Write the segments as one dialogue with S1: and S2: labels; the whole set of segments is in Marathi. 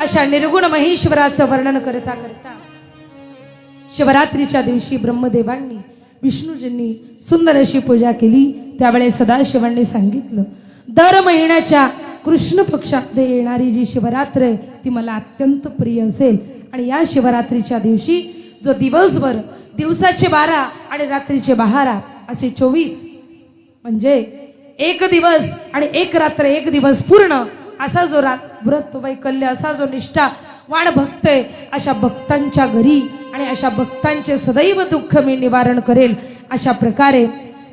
S1: अशा निर्गुण महेश्वराचं वर्णन करता करता शिवरात्रीच्या दिवशी ब्रह्मदेवांनी विष्णूजींनी सुंदर अशी पूजा केली. त्यावेळेस सदाशिवांनी सांगितलं दर महिन्याच्या कृष्ण पक्षामध्ये येणारी जी शिवरात्र आहे ती मला अत्यंत प्रिय असेल. आणि या शिवरात्रीच्या दिवशी जो दिवसभर दिवसाचे बारा आणि रात्रीचे बारा असे चोवीस म्हणजे एक दिवस आणि एक रात्र एक दिवस पूर्ण असा जो राग व्रत वैकल्य असा जो निष्ठा वाण भक्त आहे अशा भक्तांच्या घरी आणि अशा भक्तांचे सदैव दुःख मी निवारण करेल अशा प्रकारे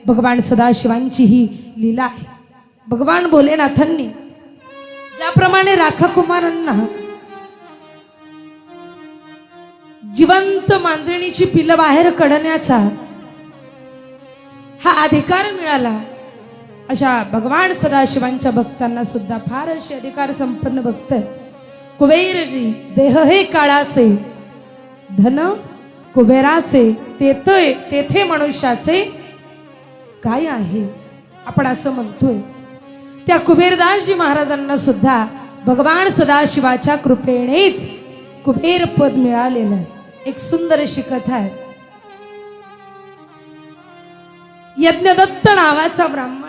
S1: भगवान सदाशिवांची ही लीला आहे. भगवान भोलेनाथांनी ज्याप्रमाणे राखा कुमारांना जिवंत मांजरणीची पिलं बाहेर काढण्याचा हा अधिकार मिळाला अशा भगवान सदाशिवांच्या भक्तांना सुद्धा फार असे अधिकार संपन्न भक्त. कुबेरजी देह हे काळाचे धन कुबेराचे तेथे तेथे मनुष्याचे काय आहे? आपण असं म्हणतोय. त्या कुबेरदासजी महाराजांना सुद्धा भगवान सदाशिवाच्या कृपेनेच कुबेर पद मिळालेलं आहे. एक सुंदर अशी कथा आहे. यज्ञदत्त नावाचा ब्राह्मण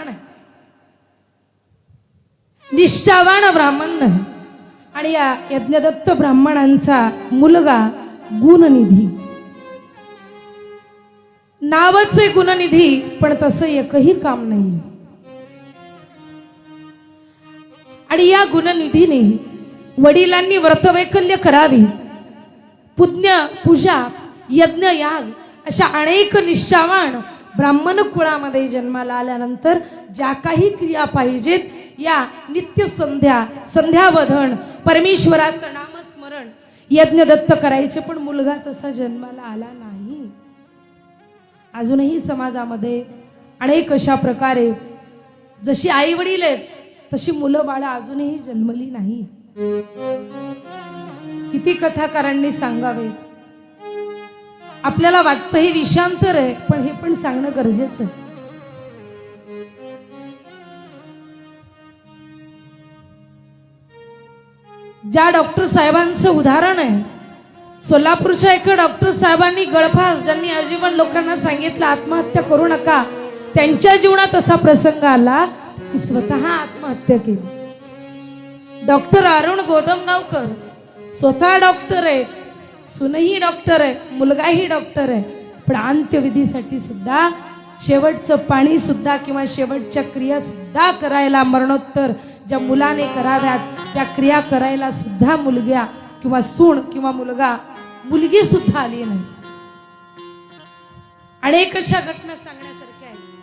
S1: निष्ठावान ब्राह्मण. आणि या यज्ञदत्त ब्राह्मणांचा मुलगा गुणनिधी. नावच आहे गुणनिधी पण तसं एकही काम नाही. आणि या गुणनिधीने वडिलांनी व्रतवैकल्य करावी. पुज्ञ पूजा यज्ञ याग अशा अनेक निष्ठावान ब्राह्मण कुळामध्ये जन्माला आल्यानंतर ज्या काही क्रिया पाहिजेत या नित्य संध्या संध्यावधन परमेश्वराचं नामस्मरण यज्ञदत्त करायचे पण मुलगा तसा जन्माला आला नाही. अजूनही समाजामध्ये अनेक अशा प्रकारे जशी आई वडील आहेत तशी मुलं बाळं अजूनही जन्मली नाही. किती कथाकारांनी सांगावे आपल्याला वाटतं हे विषांतर आहे पण हे पण सांगणं गरजेचं आहे. ज्या डॉक्टर साहेबांचं उदाहरण आहे सोलापूरच्या एका डॉक्टर साहेबांनी गळफास ज्यांनी आजीवन लोकांना सांगितलं आत्महत्या करू नका. त्यांच्या जीवनात असा प्रसंग आला स्वतः आत्महत्या केली. डॉक्टर अरुण गोदमगावकर स्वतः डॉक्टर आहेत सुनही डॉक्टर आहे मुलगाही डॉक्टर आहे पण अंत्यविधीसाठी सुद्धा शेवटचं पाणी सुद्धा किंवा शेवटच्या क्रिया सुद्धा करायला मरणोत्तर ज्या मुलाने कराव्यात त्या क्रिया करायला सुद्धा मुलग्या किंवा सूण किंवा मुलगा मुलगी सुद्धा आली नाही. अनेक अशा घटना सांगण्यासारख्या आहेत.